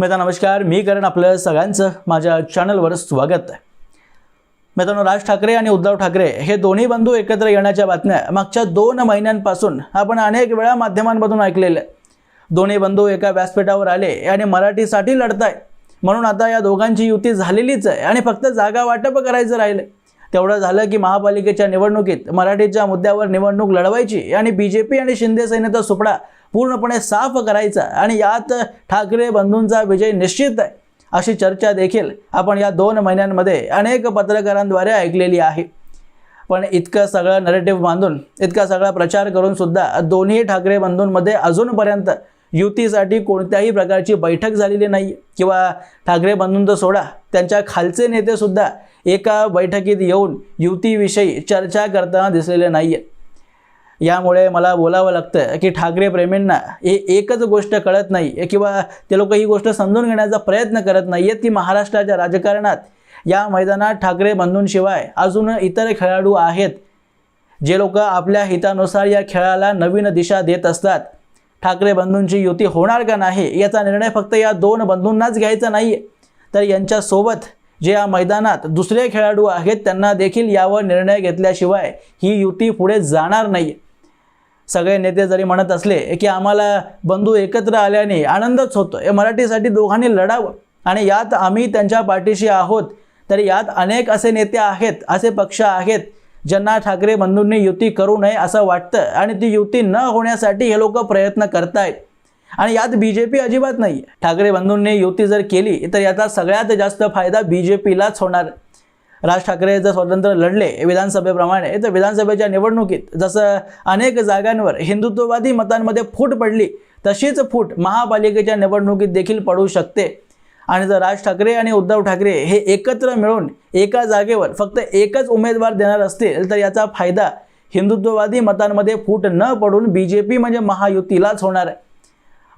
मित्रांनो नमस्कार. मी करण आपलं सगळ्यांचं माझ्या चॅनलवर स्वागत आहे. मित्रांनो राज ठाकरे आणि उद्धव ठाकरे हे दोन्ही बंधू एकत्र येण्याच्या बातम्या मागच्या दोन महिन्यांपासून आपण अनेक वेळा माध्यमांमधून ऐकलेल्या दोन्ही बंधू एका व्यासपीठावर आले आणि मराठीसाठी लढताय म्हणून आता या दोघांची युती झालेलीच आहे आणि फक्त जागा वाटप करायचं राहिलं तेवढं झालं की महापालिकेच्या निवडणुकीत मराठीच्या मुद्द्यावर निवडणूक लढवायची आणि बी जे पी आणि शिंदे सेनेचा सुपडा पूर्णपणे साफ करायचा आणि यात ठाकरे बंधूंचा विजय निश्चित आहे अशी चर्चा देखील आपण या दोन महिन्यांमध्ये अनेक पत्रकारांद्वारे ऐकलेली आहे. पण इतकं सगळं नरेटिव्ह बांधून इतका सगळा प्रचार करून सुद्धा दोन्ही ठाकरे बंधूंमध्ये अजूनपर्यंत युतीसाठी कोणत्याही प्रकारची बैठक झालेली नाही. किंवा ठाकरे बंधूंचं सोडा त्यांच्या खालचे नेतेसुद्धा एका बैठकीत येऊन युतीविषयी चर्चा करताना दिसलेले नाही आहेत यामुळे मला बोलावं लागतं की ठाकरे प्रेमींना हे एकच गोष्ट कळत नाही किंवा ते लोक ही गोष्ट समजून घेण्याचा प्रयत्न करत नाही आहेत की महाराष्ट्राच्या राजकारणात या मैदानात ठाकरे बंधूंशिवाय अजून इतर खेळाडू आहेत. जे लोक आपल्या हितानुसार या खेळाला नवीन दिशा देत असतात. ठाकरे बंधूंची युती होणार का नाही याचा निर्णय फक्त या दोन बंधूंनाच घ्यायचा नाही तर यांच्यासोबत जे या मैदानात दुसरे खेळाडू आहेत त्यांना देखील यावर निर्णय घेतल्याशिवाय ही युती पुढे जाणार नाही सगळे नेते जरी म्हणत असले की आम्हाला बंधू एकत्र आल्याने आनंदच होतो हे मराठीसाठी दोघांनी लढावं. आणि यात आम्ही त्यांच्या पाठीशी आहोत. तर यात अनेक असे नेते आहेत असे पक्ष आहेत ज्यांना ठाकरे बंधूंनी युती करू नये असं वाटतं आणि ती युती न होण्यासाठी हे लोक प्रयत्न करतायत. आणि यात बी जे पी अजिबात नाही. ठाकरे बंधूंनी युती जर केली तर याचा सगळ्यात जास्त फायदा बी जे पीलाच होणार. राज ठाकरे जर स्वतंत्र लढले विधानसभेप्रमाणे तर विधानसभेच्या निवडणुकीत जसं अनेक जागांवर हिंदुत्ववादी मतांमध्ये फूट पडली तशीच फूट महापालिकेच्या निवडणुकीत देखील पडू शकते. आणि जर राज ठाकरे आणि उद्धव ठाकरे हे एकत्र मिळून एका जागेवर फक्त एकच उमेदवार देणार असतील तर याचा फायदा हिंदुत्ववादी मतांमध्ये फूट न पडून बी जे पी म्हणजे महायुतीलाच होणार आहे.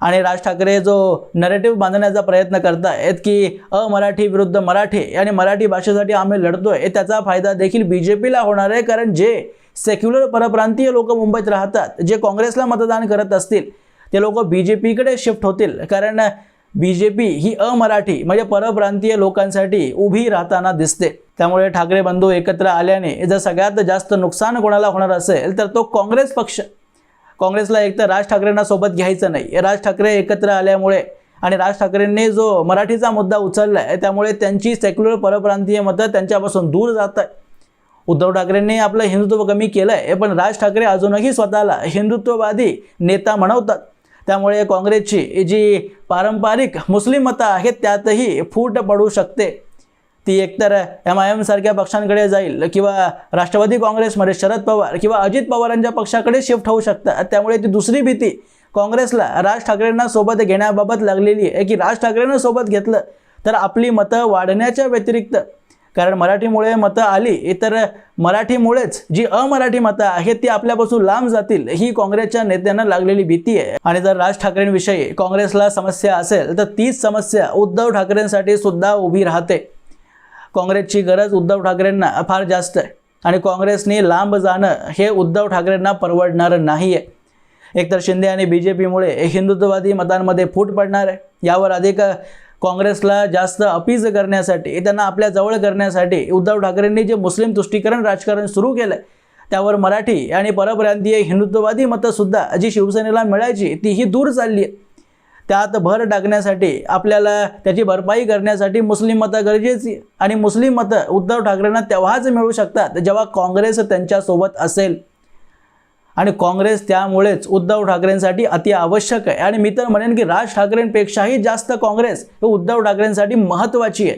आणि राज ठाकरे जो नरेटिव्ह बांधण्याचा प्रयत्न करत आहेत की अमराठी विरुद्ध मराठी आणि मराठी भाषेसाठी आम्ही लढतोय त्याचा फायदा देखील बी जे पीला होणार आहे कारण जे सेक्युलर परप्रांतीय लोक मुंबईत राहतात जे काँग्रेसला मतदान करत असतील ते लोक बी जे पीकडे शिफ्ट होतील. कारण बी जे पी ही अमराठी म्हणजे परप्रांतीय लोकांसाठी उभी राहताना दिसते. त्यामुळे ठाकरे बंधू एकत्र आल्याने जर सगळ्यात जास्त नुकसान कोणाला होणार असेल तर तो काँग्रेस पक्ष. काँग्रेसला एकतर राज ठाकरेंना सोबत घ्यायचं नाही. राज ठाकरे एकत्र आल्यामुळे आणि राज ठाकरेंनी जो मराठीचा मुद्दा उचलला आहे त्यामुळे त्यांची सेक्युलर परप्रांतीय मतं त्यांच्यापासून दूर जात आहे उद्धव ठाकरेंनी आपलं हिंदुत्व कमी केलं आहे पण राज ठाकरे अजूनही स्वतःला हिंदुत्ववादी नेता म्हणवतात. त्यामुळे काँग्रेसची जी पारंपरिक मुस्लिम मतं आहेत त्यातही फूट पडू शकते. ती एकतर एम आय एमसारख्या पक्षांकडे जाईल किंवा राष्ट्रवादी काँग्रेसमध्ये शरद पवार किंवा अजित पवारांच्या पक्षाकडे शिफ्ट होऊ शकतात. त्यामुळे ती दुसरी भीती काँग्रेसला राज ठाकरेंना सोबत घेण्याबाबत लागलेली आहे की राज ठाकरेंना सोबत घेतलं तर आपली मतं वाढण्याच्या व्यतिरिक्त कारण मराठीमुळे मतं आली तर मराठीमुळेच जी अमराठी मतं आहेत ती आपल्यापासून लांब जातील ही काँग्रेसच्या नेत्यांना लागलेली भीती आहे. आणि जर राज ठाकरेंविषयी काँग्रेसला समस्या असेल तर तीच समस्या उद्धव ठाकरेंसाठी सुद्धा उभी राहते. काँग्रेसची गरज उद्धव ठाकरेंना फार जास्त आहे. आणि काँग्रेसने लांब जाणं हे उद्धव ठाकरेंना परवडणारं नाही आहे एकतर शिंदे आणि बी जे पीमुळे हिंदुत्ववादी मतांमध्ये फूट पडणार आहे. यावर अधिक काँग्रेसला जास्त अपीज करण्यासाठी त्यांना आपल्या जवळ करण्यासाठी उद्धव ठाकरेंनी जे मुस्लिम तुष्टीकरण राजकारण सुरू केलं त्यावर मराठी आणि परप्रांतीय हिंदुत्ववादी मतंसुद्धा जी शिवसेनेला मिळायची तीही दूर चालली आहे त्यात भर टाकण्यासाठी आपल्याला त्याची भरपाई करण्यासाठी मुस्लिम मतं गरजेची आणि मुस्लिम मतं उद्धव ठाकरेंना तेव्हाच मिळू शकतात जेव्हा काँग्रेस त्यांच्यासोबत असेल. आणि काँग्रेस त्यामुळेच उद्धव ठाकरेंसाठी अति आवश्यक आहे. आणि मी तर म्हणेन की राज ठाकरेंपेक्षाही जास्त काँग्रेस हे उद्धव ठाकरेंसाठी महत्त्वाची आहे.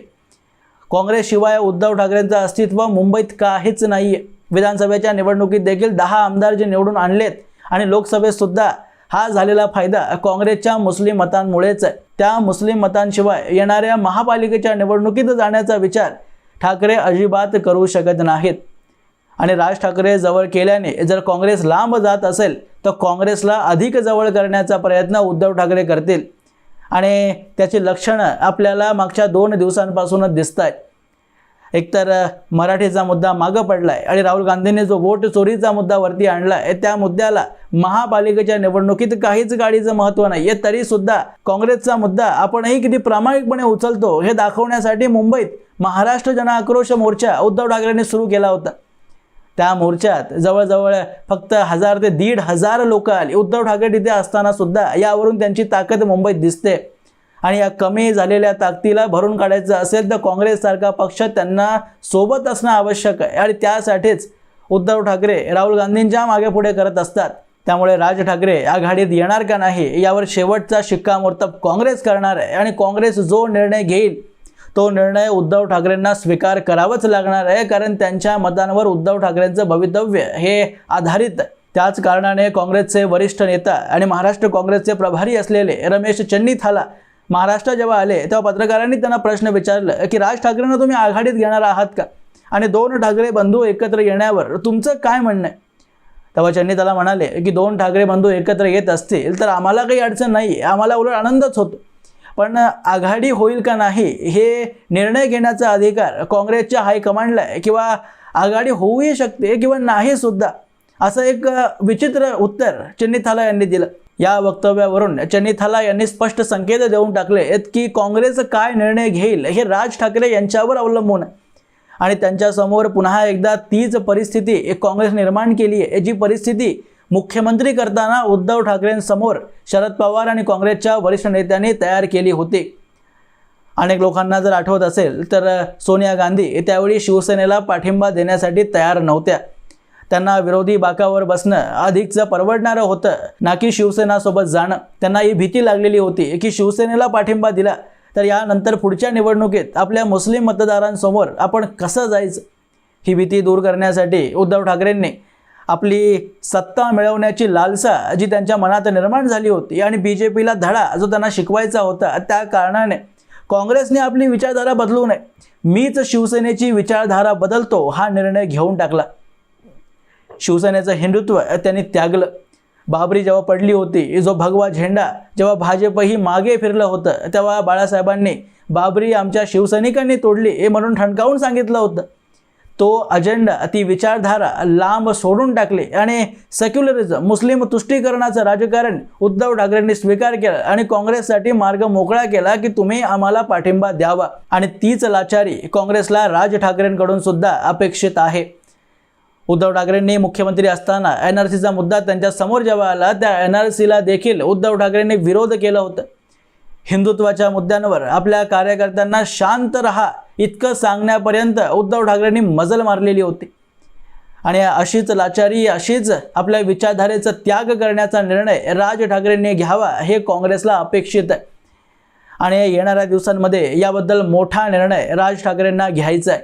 काँग्रेसशिवाय उद्धव ठाकरेंचं अस्तित्व मुंबईत काहीच नाही आहे विधानसभेच्या निवडणुकीत देखील दहा आमदार जे निवडून आणलेत आणि लोकसभेतसुद्धा हा झालेला फायदा काँग्रेसच्या मुस्लिम मतांमुळेच आहे. त्या मुस्लिम मतांशिवाय येणाऱ्या महापालिकेच्या निवडणुकीत जाण्याचा विचार ठाकरे अजिबात करू शकत नाहीत. आणि राज ठाकरे जवळ केल्याने जर काँग्रेस लांब जात असेल तर काँग्रेसला अधिक जवळ करण्याचा प्रयत्न उद्धव ठाकरे करतील. आणि त्याची लक्षणं आपल्याला मागच्या दोन दिवसांपासूनच दिसत आहेत एकतर मराठीचा मुद्दा मागं पडला आहे आणि राहुल गांधींनी जो वोट चोरीचा मुद्दा वरती आहे त्या मुद्द्याला महापालिकेच्या निवडणुकीत काहीच गाडीचं महत्त्व नाही आहे तरीसुद्धा काँग्रेसचा मुद्दा आपणही किती प्रामाणिकपणे उचलतो हे दाखवण्यासाठी मुंबईत महाराष्ट्र जन आक्रोश मोर्चा उद्धव ठाकरेंनी सुरू केला होता. त्या मोर्चात जवळजवळ फक्त हजार ते दीड हजार लोक आली. उद्धव ठाकरे तिथे असताना सुद्धा यावरून त्यांची ताकद मुंबईत दिसते. आणि या कमी झालेल्या ताकदीला भरून काढायचं असेल तर काँग्रेससारखा पक्ष त्यांना सोबत असणं आवश्यक आहे. आणि त्यासाठीच उद्धव ठाकरे राहुल गांधींच्या मागे पुढे करत असतात. त्यामुळे राज ठाकरे आघाडीत येणार का नाही यावर शेवटचा शिक्कामोर्तब काँग्रेस करणार आहे. आणि काँग्रेस जो निर्णय घेईल तो निर्णय उद्धव ठाकरेंना स्वीकार करावाच लागणार आहे कारण त्यांच्या मतांवर उद्धव ठाकरेंचं भवितव्य हे आधारित त्याच कारणाने काँग्रेसचे वरिष्ठ नेता आणि महाराष्ट्र काँग्रेसचे प्रभारी असलेले रमेश चन्नीथाला महाराष्ट्र जेव्हा आले तेव्हा पत्रकारांनी त्यांना प्रश्न विचारलं की राज ठाकरेंना तुम्ही आघाडीत घेणार आहात का? आणि दोन ठाकरे बंधू एकत्र येण्यावर तुमचं काय म्हणणं आहे? तेव्हा चन्नी त्याला म्हणाले की दोन ठाकरे बंधू एकत्र येत असतील तर आम्हाला काही अडचण नाही आम्हाला उलट आनंदच होतो. पण आघाडी होईल का नाही हे निर्णय घेण्याचा अधिकार काँग्रेसच्या हायकमांडला आहे. किंवा आघाडी होऊही शकते किंवा नाही सुद्धा असं एक विचित्र उत्तर चन्नीथाला यांनी दिलं. या वक्तव्यावरून चन्नीथाला यांनी स्पष्ट संकेत देऊन टाकले आहेत की काँग्रेस काय निर्णय घेईल हे राज ठाकरे यांच्यावर अवलंबून आहे. आणि त्यांच्यासमोर पुन्हा एकदा तीच परिस्थिती एक काँग्रेस निर्माण केली आहे. जी परिस्थिती मुख्यमंत्री करताना उद्धव ठाकरेंसमोर शरद पवार आणि काँग्रेसच्या वरिष्ठ नेत्यांनी तयार केली होती. अनेक लोकांना जर आठवत असेल तर सोनिया गांधी त्यावेळी शिवसेनेला पाठिंबा देण्यासाठी तयार नव्हत्या. त्यांना विरोधी बाकावर बसणं अधिकचं परवडणारं होतं ना की शिवसेनासोबत जाणं. त्यांना ही भीती लागलेली होती की शिवसेनेला पाठिंबा दिला तर यानंतर पुढच्या निवडणुकीत आपल्या मुस्लिम मतदारांसमोर आपण कसं जायचं? ही भीती दूर करण्यासाठी उद्धव ठाकरेंनी आपली सत्ता मिळवण्याची लालसा जी त्यांच्या मनात निर्माण झाली होती आणि बी जे पीला धडा जो त्यांना शिकवायचा होता त्या कारणाने काँग्रेसने आपली विचारधारा बदलू नये. मीच शिवसेनेची विचारधारा बदलतो हा निर्णय घेऊन टाकला. शिवसेनेचं हिंदुत्व त्यांनी त्यागलं. बाबरी जेव्हा पडली होती जो भगवा झेंडा जेव्हा भाजपही मागे फिरलं होतं तेव्हा बाळासाहेबांनी बाबरी आमच्या शिवसैनिकांनी तोडली हे म्हणून ठणकावून सांगितलं होतं. तो अजेंडा ती विचारधारा लांब सोडून टाकली आणि सेक्युलरिझम मुस्लिम तुष्टीकरणाचं राजकारण उद्धव ठाकरेंनी स्वीकार केला आणि काँग्रेससाठी मार्ग मोकळा केला की तुम्ही आम्हाला पाठिंबा द्यावा. आणि तीच लाचारी काँग्रेसला राज ठाकरेंकडून सुद्धा अपेक्षित आहे. उद्धव ठाकरेंनी मुख्यमंत्री असताना एन आर सीचा मुद्दा त्यांच्यासमोर जेव्हा आला त्या एन आर सीला देखील उद्धव ठाकरेंनी विरोध केलं होतं. हिंदुत्वाच्या मुद्द्यांवर आपल्या कार्यकर्त्यांना शांत रहा. इतकं सांगण्यापर्यंत उद्धव ठाकरेंनी मजल मारलेली होती. आणि अशीच लाचारी अशीच आपल्या विचारधारेचा त्याग करण्याचा निर्णय राज ठाकरेंनी घ्यावा हे काँग्रेसला अपेक्षित आहे. आणि येणाऱ्या दिवसांमध्ये याबद्दल मोठा निर्णय राज ठाकरेंना घ्यायचा आहे.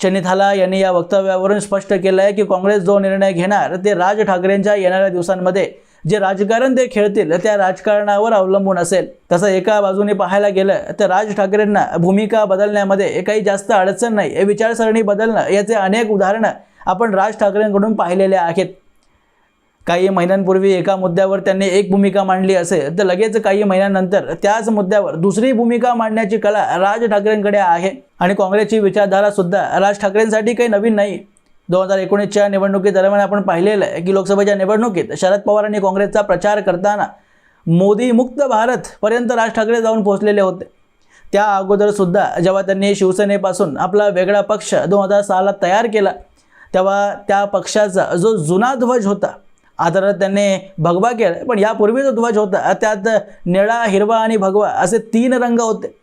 चनिथाला यांनी या वक्तव्यावरून स्पष्ट केलं आहे की काँग्रेस जो निर्णय घेणार ते राज ठाकरेंच्या येणाऱ्या दिवसांमध्ये जे राजकारण ते खेळतील त्या राजकारणावर अवलंबून असेल. तसं एका बाजूने पाहायला गेलं तर राज ठाकरेंना भूमिका बदलण्यामध्ये काही जास्त अडचण नाही. हे विचारसरणी बदलणं याचे अनेक उदाहरणं आपण राज ठाकरेंकडून पाहिलेले आहेत. काही महिन्यांपूर्वी एका मुद्द्यावर त्यांनी एक भूमिका मांडली असेल तर लगेच काही महिन्यानंतर त्याच मुद्द्यावर दुसरी भूमिका मांडण्याची कला राज ठाकरेंकडे आहे. आणि काँग्रेसची विचारधारा सुद्धा राज ठाकरेंसाठी काही नवीन नाही. दोन हजार एकोणीसच्या निवडणुकीदरम्यान आपण पाहिलेलं आहे की लोकसभेच्या निवडणुकीत शरद पवार आणि काँग्रेसचा प्रचार करताना मोदी मुक्त भारतपर्यंत राज ठाकरे जाऊन पोहोचलेले होते. त्या अगोदरसुद्धा जेव्हा त्यांनी शिवसेनेपासून आपला वेगळा पक्ष दोन हजार सहाला तयार केला तेव्हा त्या पक्षाचा जो जुना ध्वज होता आदरात त्यांनी भगवा केला पण यापूर्वी जो ध्वज होता त्यात निळा हिरवा आणि भगवा असे तीन रंग होते.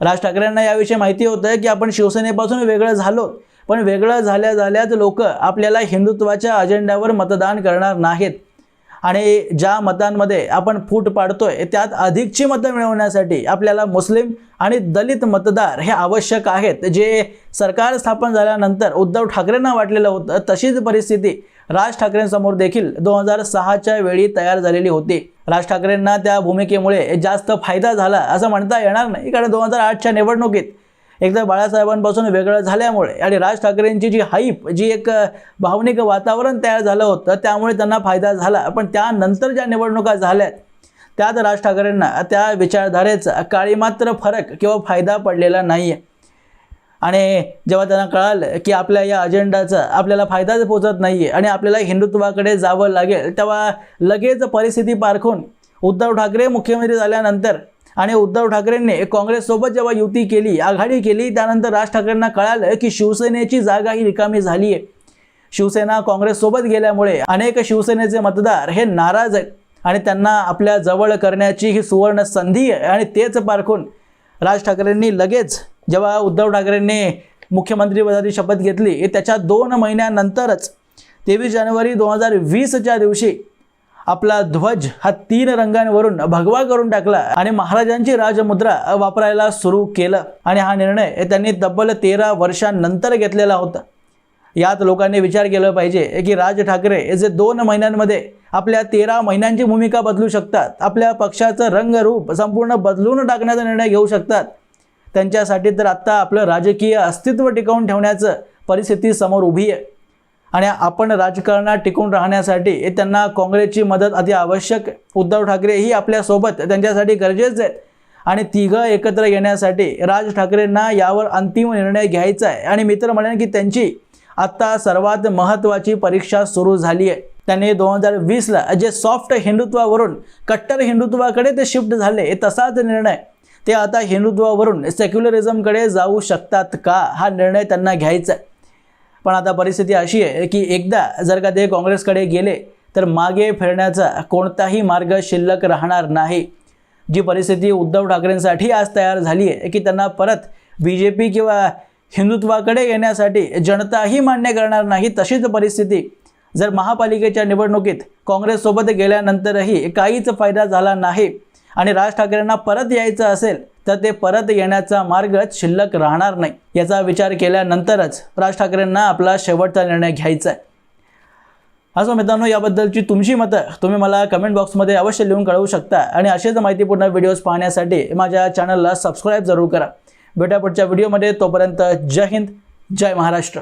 राज ठाकरेंना याविषयी माहिती होतं की आपण शिवसेनेपासून वेगळं झालो पण वेगळं झाल्या झाल्याच लोक आपल्याला हिंदुत्वाच्या अजेंड्यावर मतदान करणार नाहीत. आणि ज्या मतांमध्ये आपण फूट पाडतोय त्यात अधिकची मतं मिळवण्यासाठी आपल्याला मुस्लिम आणि दलित मतदार हे आवश्यक आहेत. जे सरकार स्थापन झाल्यानंतर उद्धव ठाकरेंना वाटलेलं होतं तशीच परिस्थिती राज ठाकरेंसमोर देखील दोन हजार सहाच्या वेळी तयार झालेली होती. राज ठाकरेंना त्या भूमिकेमुळे जास्त फायदा झाला असं म्हणता येणार नाही कारण दोन हजार आठच्या निवडणुकीत एकदा बाळासाहेबांपासून वेगळं झाल्यामुळे आणि राज ठाकरेंची जी हाईप जी एक भावनिक वातावरण तयार झालं होतं त्यामुळे त्यांना फायदा झाला. पण त्यानंतर ज्या निवडणुका झाल्यात त्यात राज ठाकरेंना त्या विचारधारेचा काळी मात्र फरक किंवा फायदा पडलेला नाही आहे आणि जेव्हा त्यांना कळालं की आपल्या या अजेंडाचा आपल्याला फायदाच पोचत नाही आहे आणि आपल्याला हिंदुत्वाकडे जावं लागेल तेव्हा लगेच परिस्थिती पारखून उद्धव ठाकरे मुख्यमंत्री झाल्यानंतर आणि उद्धव ठाकरेंनी काँग्रेससोबत जेव्हा युती केली आघाडी केली त्यानंतर राज ठाकरेंना कळालं की शिवसेनेची जागा ही रिकामी झाली आहे शिवसेना काँग्रेससोबत गेल्यामुळे अनेक शिवसेनेचे मतदार हे नाराज आहेत आणि त्यांना आपल्या जवळ करण्याची ही सुवर्ण संधी आहे आणि तेच पारखून राज ठाकरेंनी लगेच जेव्हा उद्धव ठाकरेंनी मुख्यमंत्रीपदाची शपथ घेतली त्याच्या दोन महिन्यानंतरच तेवीस जानेवारी दोन हजार वीसच्या दिवशी आपला ध्वज हा तीन रंगांवरून भगवा करून टाकला आणि महाराजांची राजमुद्रा वापरायला सुरू केलं. आणि हा निर्णय त्यांनी तब्बल तेरा वर्षांनंतर घेतलेला होता. यात लोकांनी विचार केला पाहिजे की राज ठाकरे हे जे दोन महिन्यांमध्ये आपल्या तेरा महिन्यांची भूमिका बदलू शकतात आपल्या पक्षाचं रंगरूप संपूर्ण बदलून टाकण्याचा निर्णय घेऊ शकतात. त्यांच्यासाठी तर आत्ता आपलं राजकीय अस्तित्व टिकवून ठेवण्याचं परिस्थिती समोर उभी आहे. आणि आपण राजकारणात टिकून राहण्यासाठी त्यांना काँग्रेसची मदत अति आवश्यक. उद्धव ठाकरे ही आपल्यासोबत त्यांच्यासाठी गरजेचे आहेत. आणि तिघं एकत्र येण्यासाठी राज ठाकरेंना यावर अंतिम निर्णय घ्यायचा आहे. आणि मित्र म्हणेन की त्यांची आत्ता सर्वात महत्त्वाची परीक्षा सुरू झाली आहे. त्यांनी दोन हजार वीसला जे सॉफ्ट हिंदुत्वावरून कट्टर हिंदुत्वाकडे ते शिफ्ट झाले तसाच निर्णय ते आता हिंदुत्वावरून सेक्युलरिझमकडे जाऊ शकतात का? हा निर्णय त्यांना घ्यायचा आहे. पण आता परिस्थिती अशी आहे की एकदा जर का ते काँग्रेसकडे गेले तर मागे फिरण्याचा कोणताही मार्ग शिल्लक राहणार नाही. जी परिस्थिती उद्धव ठाकरेंसाठी आज तयार झाली आहे की त्यांना परत बी जे पी किंवा हिंदुत्वाकडे येण्यासाठी जनताही मान्य करणार नाही तशीच परिस्थिती. जर महापालिकेच्या निवडणुकीत काँग्रेससोबत गेल्यानंतरही काहीच फायदा झाला नाही आणि राज ठाकरेंना परत यायचं असेल तर ते परत येण्याचा मार्गच शिल्लक राहणार नाही याचा विचार केल्यानंतरच राज ठाकरेंना आपला शेवटचा निर्णय घ्यायचा आहे. असं मित्रांनो याबद्दलची तुमची मतं तुम्ही मला कमेंट बॉक्समध्ये अवश्य लिहून कळवू शकता आणि असेच माहितीपूर्ण व्हिडिओज पाहण्यासाठी माझ्या चॅनलला सबस्क्राईब जरूर करा. भेटा पुढच्या व्हिडिओमध्ये तोपर्यंत जय हिंद जय महाराष्ट्र.